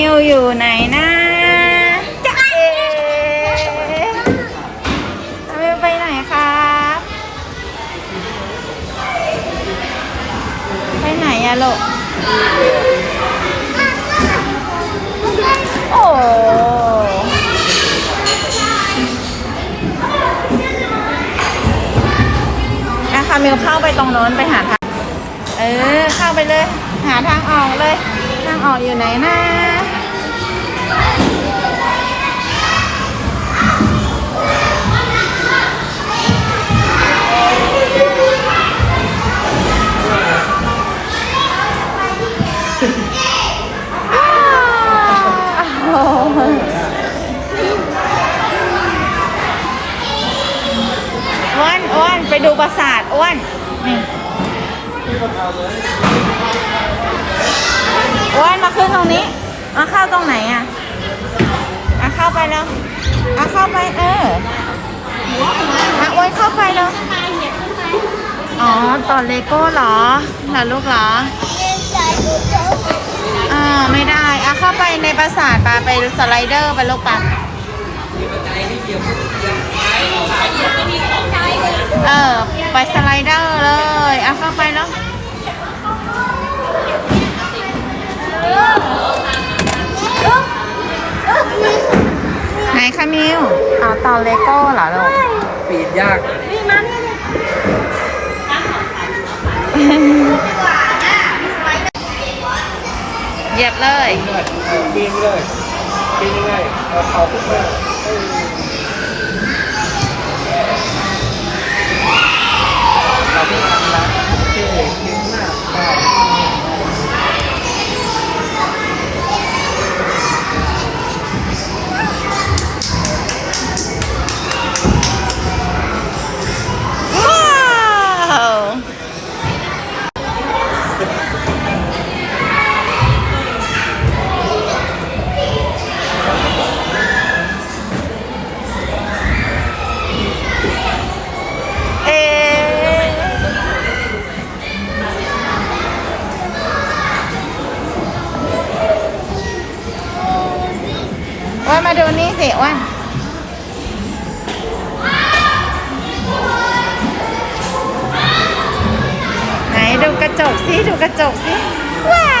มิวอยู่ไหนนะจ๊ะเอคามิวไปไหนครับ ไปไหนอะลูกโอ้อะคามิวเข้าไปตรงโน้นไปหาทาง เออ เข้าไปเลย หาทางออกเลย ทางออกอยู่ไหนนะอ้าอ้วนอ้วนไปดูปราสาทอ้วนนี่ อ้วนมาขึ้นตรงนี้มาเข้าตรงไหนอะมาเข้าไปแล้วมาเข้าไปเออมาอ้วนเข้าไปแล้วอ๋อต่อเลโก้เหรอเหรอลูกเหรออ่าไม่ได้อะเข้าไปในปราสาทปาไปสไลเดอร์ไปลูกปะเออไปส นคะมิวเอาตอนเลโก้เหรอลูกปีนยากเหยียบเลยเลยเออปีนเลยปีนยังไงเอาเขาขึ้นมาเออเรา ว่ามาดูนี่สิว่าไหนดูกระจกสิดูกระจกสิว้า